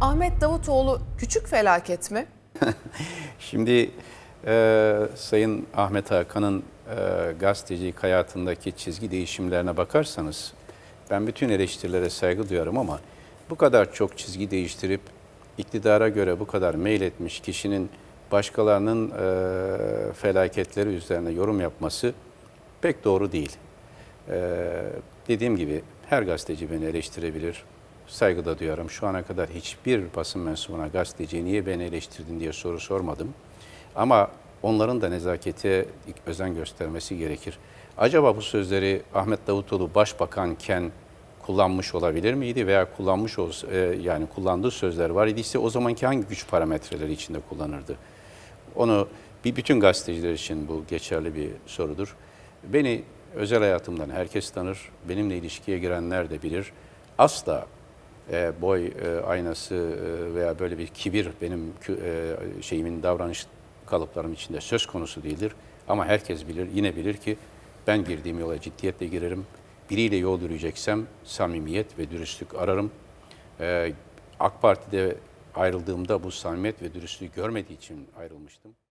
Ahmet Davutoğlu küçük felaket mi? Şimdi e, Sayın Ahmet Hakan'ın e, gazetecilik hayatındaki çizgi değişimlerine bakarsanız ben bütün eleştirilere saygı duyarım ama bu kadar çok çizgi değiştirip iktidara göre bu kadar meyletmiş kişinin başkalarının e, felaketleri üzerine yorum yapması pek doğru değil. Ee, dediğim gibi her gazeteci beni eleştirebilir. Saygı da duyarım. Şu ana kadar hiçbir basın mensubuna gazeteci niye beni eleştirdin diye soru sormadım. Ama onların da nezakete özen göstermesi gerekir. Acaba bu sözleri Ahmet Davutoğlu başbakanken kullanmış olabilir miydi veya kullanmış e, yani kullandığı sözler var idiyse o zamanki hangi güç parametreleri içinde kullanırdı? Onu bir bütün gazeteciler için bu geçerli bir sorudur. Beni özel hayatımdan herkes tanır. Benimle ilişkiye girenler de bilir. Asla e, boy e, aynası e, veya böyle bir kibir benim şeyimin davranış kalıplarım içinde söz konusu değildir. Ama herkes bilir, yine bilir ki ben girdiğim yola ciddiyetle girerim. Biriyle yol yürüyeceksem samimiyet ve dürüstlük ararım. E, AK Parti'de ayrıldığımda bu samimiyet ve dürüstlüğü görmediği için ayrılmıştım.